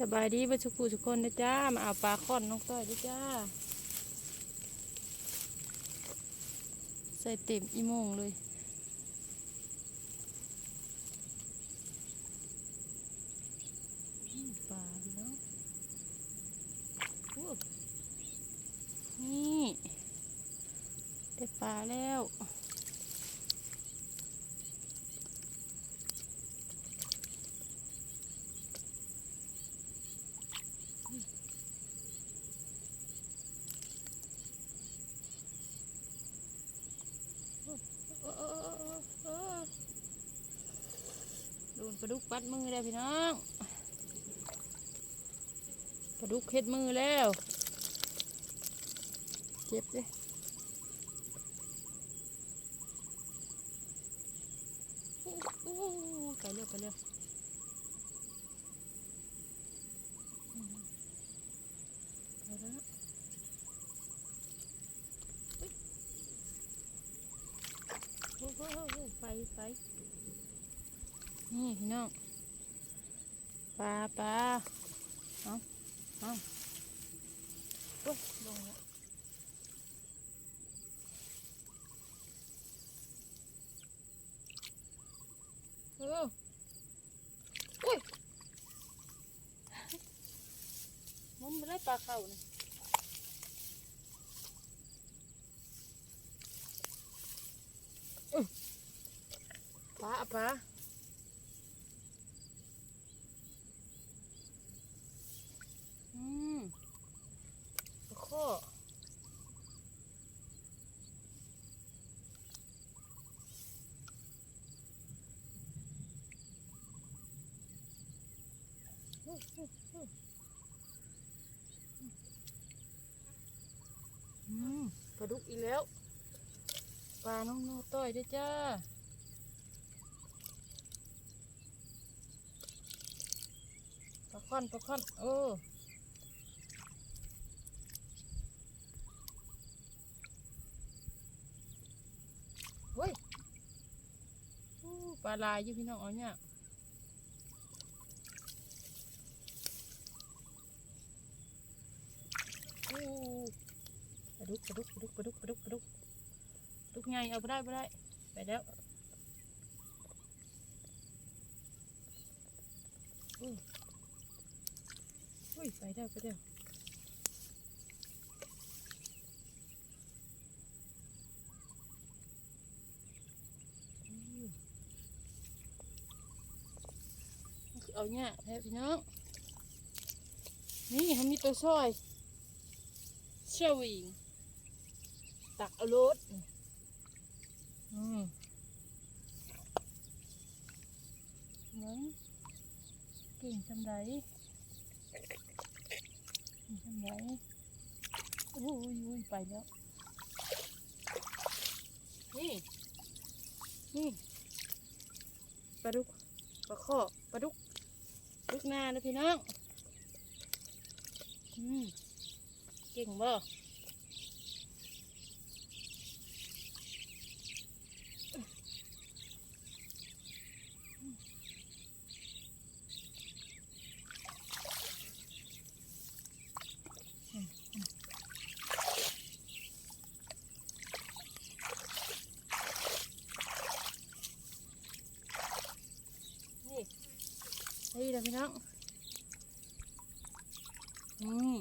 สบายดีบัชุกุทุกคนนะจ้า มาเอาปลาค่อนน้องต้อยด้วยจ้า ใส่เต็มอีโมงเลย ปลาพี่น้องนี่ ได้ปลาแล้ว เออเออเออเออโดน ปลาดุกปัดมือแล้วพี่น้องปลาดุกเฮ็ดมือแล้วเจ็บเลยอู้อู้ไปเร็วไปเร็วไปแล้วโอ้โหไปไป นี่พี่น้องปลาปลาเอาเอาโอ้ยลงแล้วเอออุ้ยมันไม่ได้ปลาเข่านี่ปลาปลาอืมปลาข้ออู้อู้อู้อืม ปลาดุกอีกแล้ว ปลาน้องโนต้อยด้วยจ้าปลาค่อนปลาค่อนโอ้เฮ้ยปลาลายอยู่พี่น้องเอเนี่ยอู้ปลา ดุกปลาดุกปลาดุกปลาดุกปลาดุกปลาดุกดุกใหญ่เอาไปได้ไปได้ไปแล้วอู้อุ้ยไปได้ไปได้เอาเนี่ยแท้พี่น้องนี่ทำมีตัวซอยเชวิง ตักเอารถอืมเหมือนเก่งจำได้ทำไรโอ้ยอุ้ยไปแล้ว นี่ นี่ปลาดุกปลาข้อปลาดุกดุกนานะพี่น้อง อืม เก่งบ่นี่นี่นะ พี่น้องอืม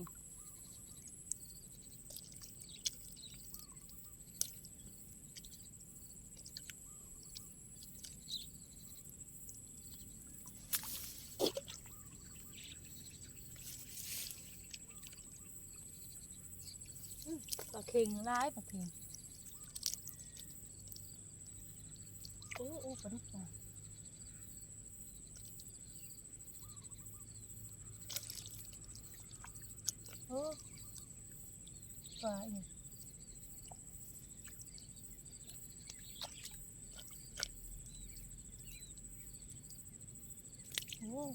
ปลาเค็งร้ายปลาเค็งโอ้โอ้ปลาดุกปลา ขิง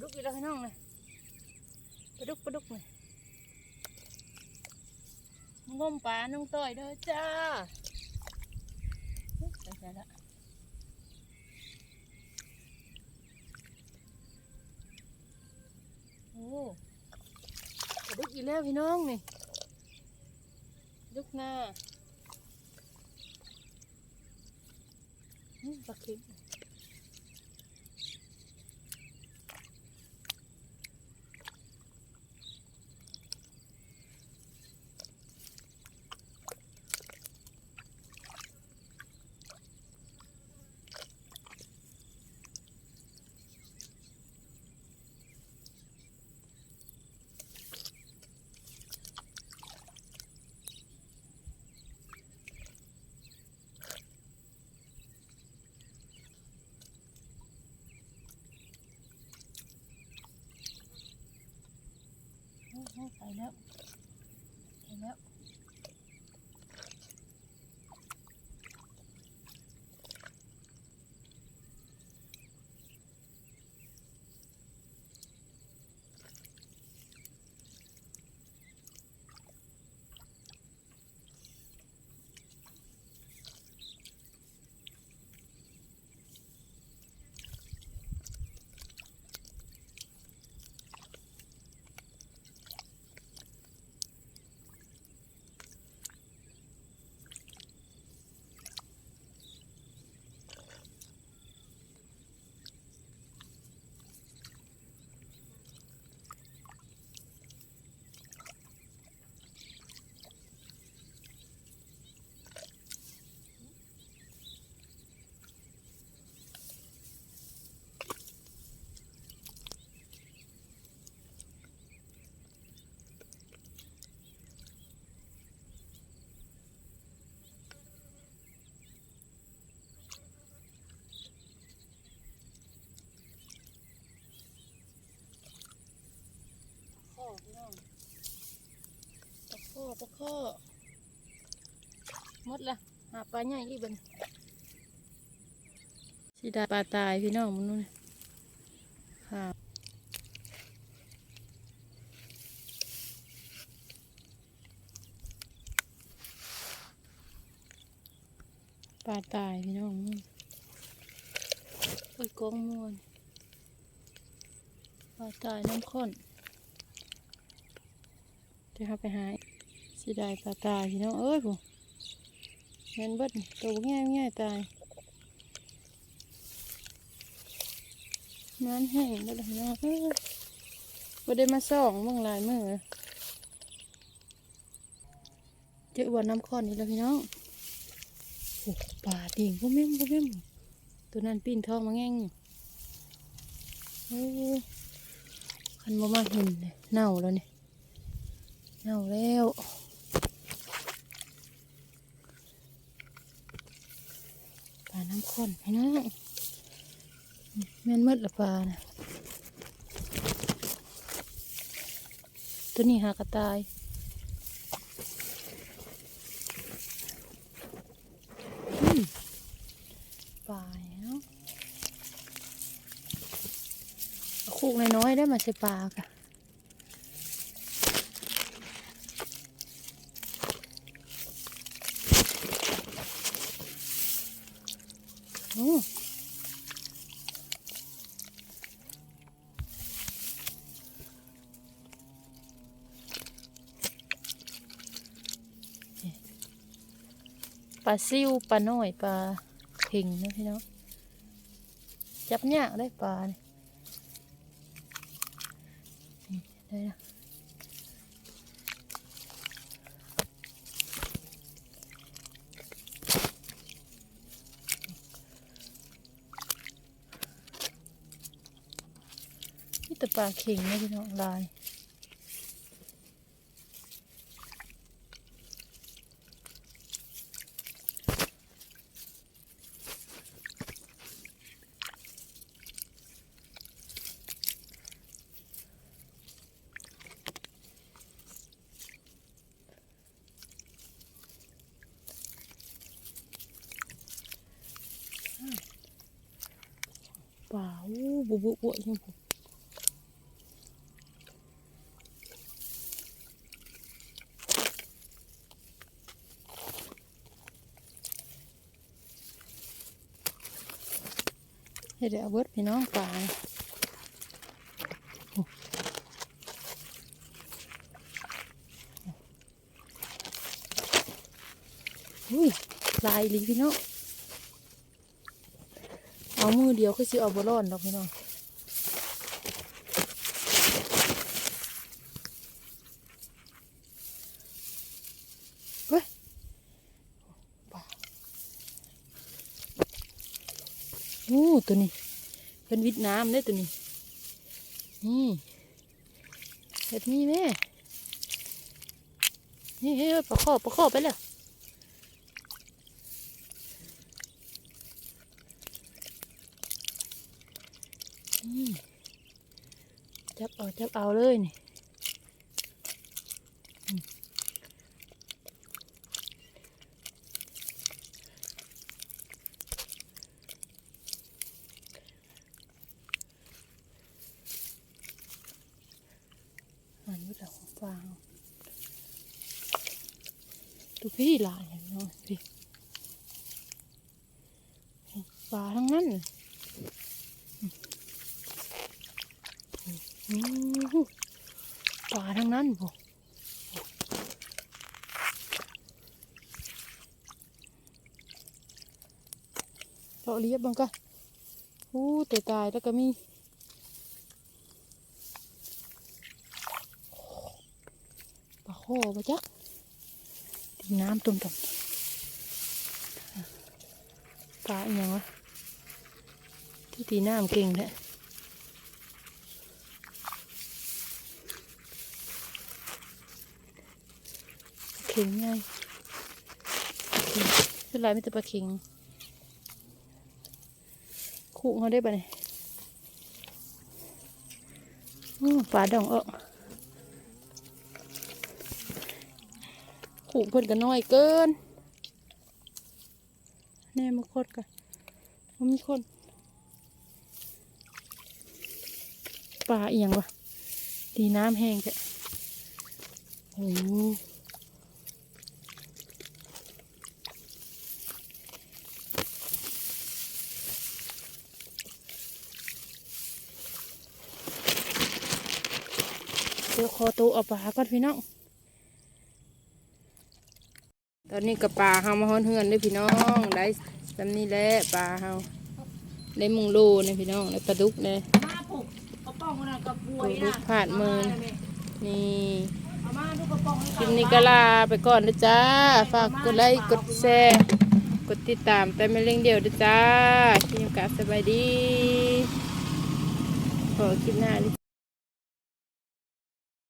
ดุกอยู่แล้วพี่น้องเลยปดุกปดุกเลยงมป่าน้องต้อยเด้อจ้า แล้วพี่น้องนี่ยุกหน้าอืมปลาเค็ม แล้ว ข้อพี่น้องตะข้อตะข้อมดละหาปลาใหญ่อีกบันสิด้ปลาตายพี่น้องมันนู่นค่ะปลาตายพี่น้องนู่นโอ้กองมวนปลาตายน้ำข้น จะเข้าไปหายสิได้ปลาตายพี่น้องเอ้ยผมเงินเบิดตัวง่ายง่ายตายมันแห้งแล้วพี่น้องเอ้ยบ่ได้มาส่องเมื่อหลายมื่อเจอวันน้ำข้อนนี่แล้วพี่น้องโอ้ปลาดิ่งพวกแม่มพวกแม่มตัวนั้นปีนทองมาแง่งโอ้คันบ่มาเห็นเลยเน่าแล้วเนี่ย เน่าแล้วปลาน้ำข้นพี่น้องแม่นหมดละปลานะตัวนี้หากระต่ายปลาเนาะเอาคูกน้อยๆได้มาใส่ปลากะ โอ้ ปลาซิวปลาน้อยปลาเข่งนะพี่น้องจับยากได้ปลาเนี่ยได้ละนี่แต่ปลาเข่งนะพี่น้องลาย Wow, vụ vụ vụ nhưng Thế để bớt thì nó quả này. Ui, dài lý vì nó. เอามือเดียวคือสิเอาบอลอนดอกพี่น้องเฮ้ยปลาโอ้ตัวนี้เป็นวิดน้ำได้ตัวนี้ นี่เห็ดนี่แม่นี่เฮ้ยประคอบประคอบไปแล้วนี่ จะเอาเลยนี่อันนี้แต่ของฟางดูพี่ลายเห็นไหมพี่ปลาทั้งนั้นอืมปลาทั้งนั้นบ่ เราเลียบบังก็อู้แต่ตายแล้วก็มีปลาโคปะจ๊ะดินน้ำตุ่มๆปลาอย่างวะที่ตีน้ำเก่งแท้เข่งไงเป็นไรไม่แต่ปลาเข่ง คู่เขาได้ปะเนี่ยอื้อปลาดองเออขู่เพิ่นก็น้อยเกินแน่มาโคตรกันมันมีคนปลาเอียงวะดีน้ำแห้งแค่โอ้โหเดี๋ยว ขอตัวเอาปลาก่อนพี่น้อง ตอนนี้กับปลาเฮามาฮ้อนเฮือนด้วยพี่น้อง ได้สำนี้แหละปลาเฮาได้มุงโลเนี่ยพี่น้องได้ปลาดุกเนี่ยมาปลุกกระป๋องน่ะกระป่ปวยลาดุน่ะกผาดมือนี่เอามาดูกระป๋องให้คลิปนี้ก็ลาไปก่อนนะจ้า ฝากกดไลค์กดแชร์กดติดตามแต่ไม่เร่งเดียวนะจ้าคลิปนี้ก็สบายดีขอคลิปหน้าดิ